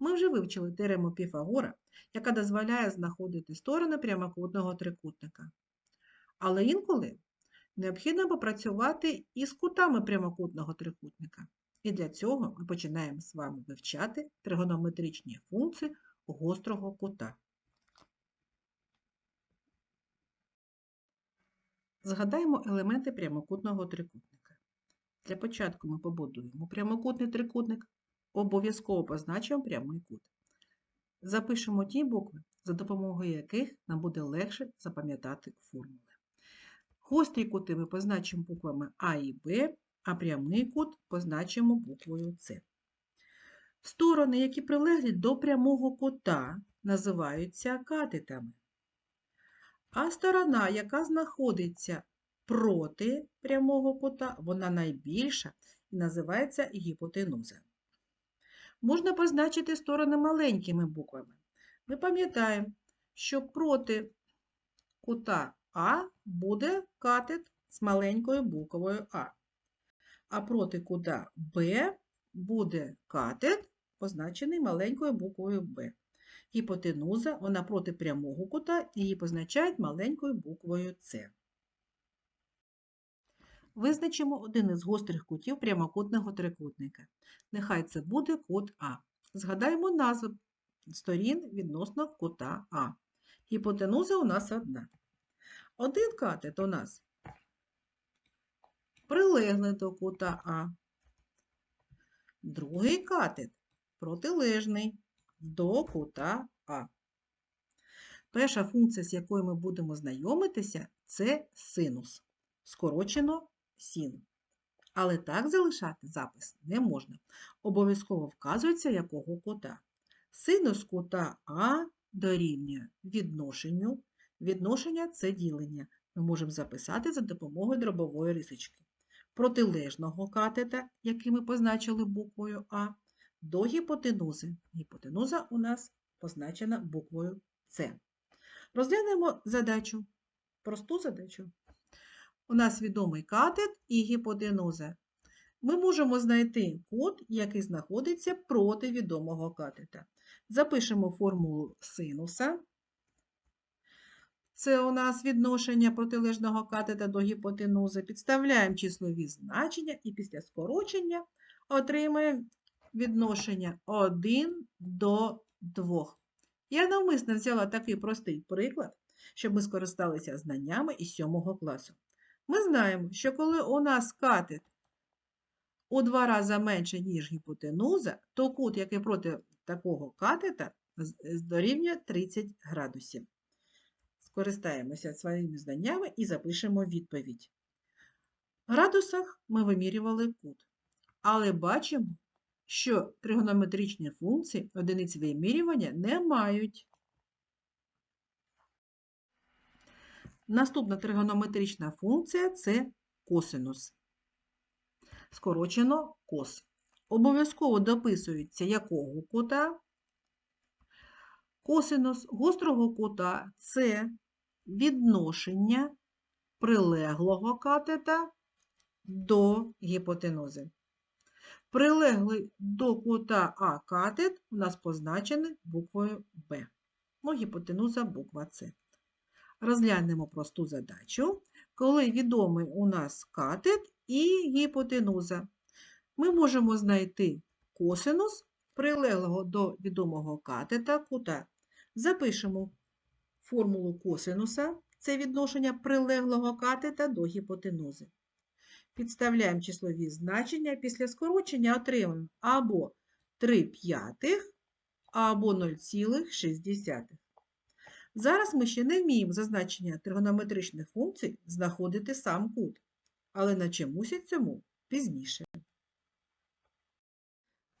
Ми вже вивчили теорему Піфагора, яка дозволяє знаходити сторони прямокутного трикутника. Але інколи необхідно попрацювати із кутами прямокутного трикутника. І для цього ми починаємо з вами вивчати тригонометричні функції гострого кута. Згадаємо елементи прямокутного трикутника. Для початку ми побудуємо прямокутний трикутник, обов'язково позначимо прямий кут. Запишемо ті букви, за допомогою яких нам буде легше запам'ятати формули. Гострі кути ми позначимо буквами А і Б, а прямий кут позначимо буквою С. Сторони, які прилеглі до прямого кута, називаються катетами. А сторона, яка знаходиться проти прямого кута, вона найбільша і називається гіпотенуза. Можна позначити сторони маленькими буквами. Ми пам'ятаємо, що проти кута А буде катет з маленькою буквою А. А проти кута Б буде катет, позначений маленькою буквою Б. Гіпотенуза, вона проти прямого кута, її позначають маленькою буквою С. Визначимо один із гострих кутів прямокутного трикутника. Нехай це буде кут А. Згадаємо назву сторін відносно кута А. Гіпотенуза у нас одна. Один катет у нас прилеглий до кута А. Другий катет протилежний до кута А. Перша функція, з якою ми будемо знайомитися, це синус. Скорочено син. Але так залишати запис не можна. Обов'язково вказується, якого кута. Синус кута А дорівнює відношенню. Відношення це ділення. Ми можемо записати за допомогою дробової рисочки. Протилежного катета, який ми позначили буквою А, до гіпотенузи. Гіпотенуза у нас позначена буквою С. Розглянемо задачу, просту задачу. У нас відомий катет і гіпотенуза. Ми можемо знайти кут, який знаходиться проти відомого катета. Запишемо формулу синуса. Це у нас відношення протилежного катета до гіпотенузи. Підставляємо числові значення і після скорочення отримаємо відношення 1 до 2. Я навмисно взяла такий простий приклад, щоб ми скористалися знаннями із 7 класу. Ми знаємо, що коли у нас катет у два рази менше, ніж гіпотенуза, то кут, який проти такого катета, дорівнює 30 градусів. Скористаємося своїми знаннями і запишемо відповідь. В градусах ми вимірювали кут, але бачимо, що тригонометричні функції одиниць вимірювання не мають. Наступна тригонометрична функція це косинус. Скорочено кос. Обов'язково дописується якого кута. Косинус гострого кута це відношення прилеглого катета до гіпотенузи. Прилеглий до кута А катет у нас позначений буквою Б. Ну, гіпотенуза буква С. Розглянемо просту задачу, коли відомий у нас катет і гіпотенуза. Ми можемо знайти косинус прилеглого до відомого катета кута. Запишемо формулу косинуса, це відношення прилеглого катета до гіпотенузи. Підставляємо числові значення, після скорочення отримаємо або 3 п'ятих, або 0,6. Зараз ми ще не вміємо за значення тригонометричних функцій знаходити сам кут, але начемуся цьому пізніше.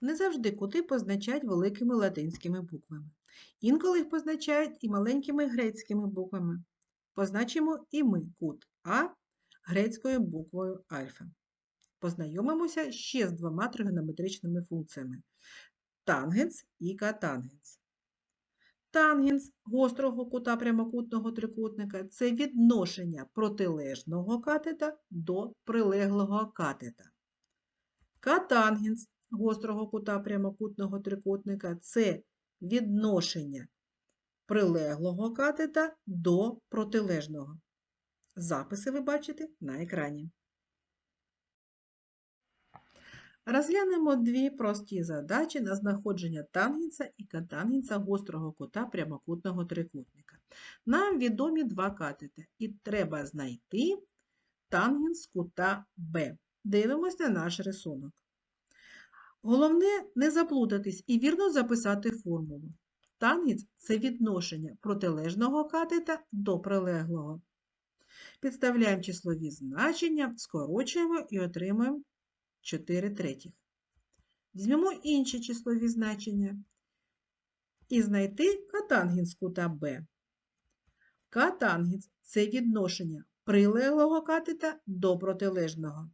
Не завжди кути позначають великими латинськими буквами. Інколи їх позначають і маленькими грецькими буквами. Позначимо і ми кут А грецькою буквою альфа. Познайомимося ще з двома тригонометричними функціями тангенс і катангенс. Тангенс гострого кута прямокутного трикутника це відношення протилежного катета до прилеглого катета. Катангенс гострого кута прямокутного трикутника це відношення прилеглого катета до протилежного. Записи ви бачите на екрані. Розглянемо дві прості задачі на знаходження тангенса і катангенса гострого кута прямокутного трикутника. Нам відомі два катети, і треба знайти тангенс кута Б. Дивимось на наш рисунок. Головне не заплутатись і вірно записати формулу. Тангенс – це відношення протилежного катета до прилеглого. Підставляємо числові значення, скорочуємо і отримуємо 4 третіх. Візьмемо інші числові значення і знайти катангенс кута Б. Катангенс – це відношення прилеглого катета до протилежного.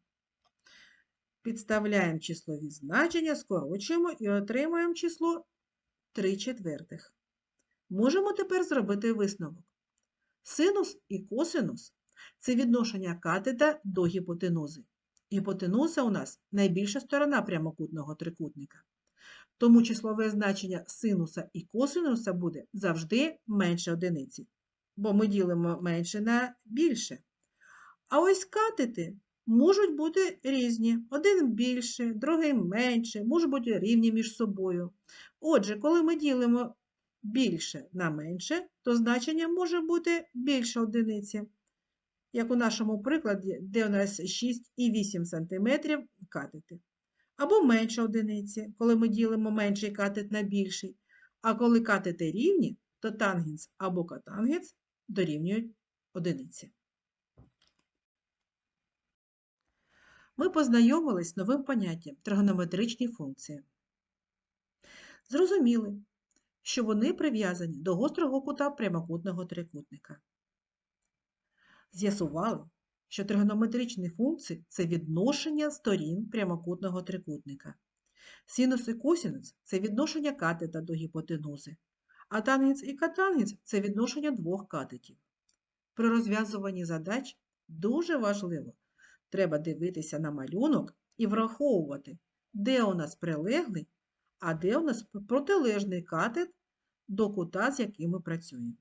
Підставляємо числові значення, скорочуємо і отримуємо число 3 четвертих. Можемо тепер зробити висновок. Синус і косинус – це відношення катета до гіпотенузи. Гіпотенуза у нас найбільша сторона прямокутного трикутника. Тому числове значення синуса і косинуса буде завжди менше одиниці, бо ми ділимо менше на більше. А ось катети можуть бути різні. Один більше, другий менше, можуть бути рівні між собою. Отже, коли ми ділимо більше на менше, то значення може бути більше одиниці. Як у нашому прикладі, де у нас 6 і 8 см катети. Або менше одиниці, коли ми ділимо менший катет на більший. А коли катети рівні, то тангенс або катангенс дорівнюють одиниці. Ми познайомились з новим поняттям тригонометричні функції. Зрозуміли, що вони прив'язані до гострого кута прямокутного трикутника. З'ясували, що тригонометричні функції це відношення сторін прямокутного трикутника. Синус і косинус – це відношення катета до гіпотенузи, а тангенс і катангенс – це відношення двох катетів. При розв'язуванні задач дуже важливо треба дивитися на малюнок і враховувати, де у нас прилеглий, а де у нас протилежний катет до кута, з яким ми працюємо.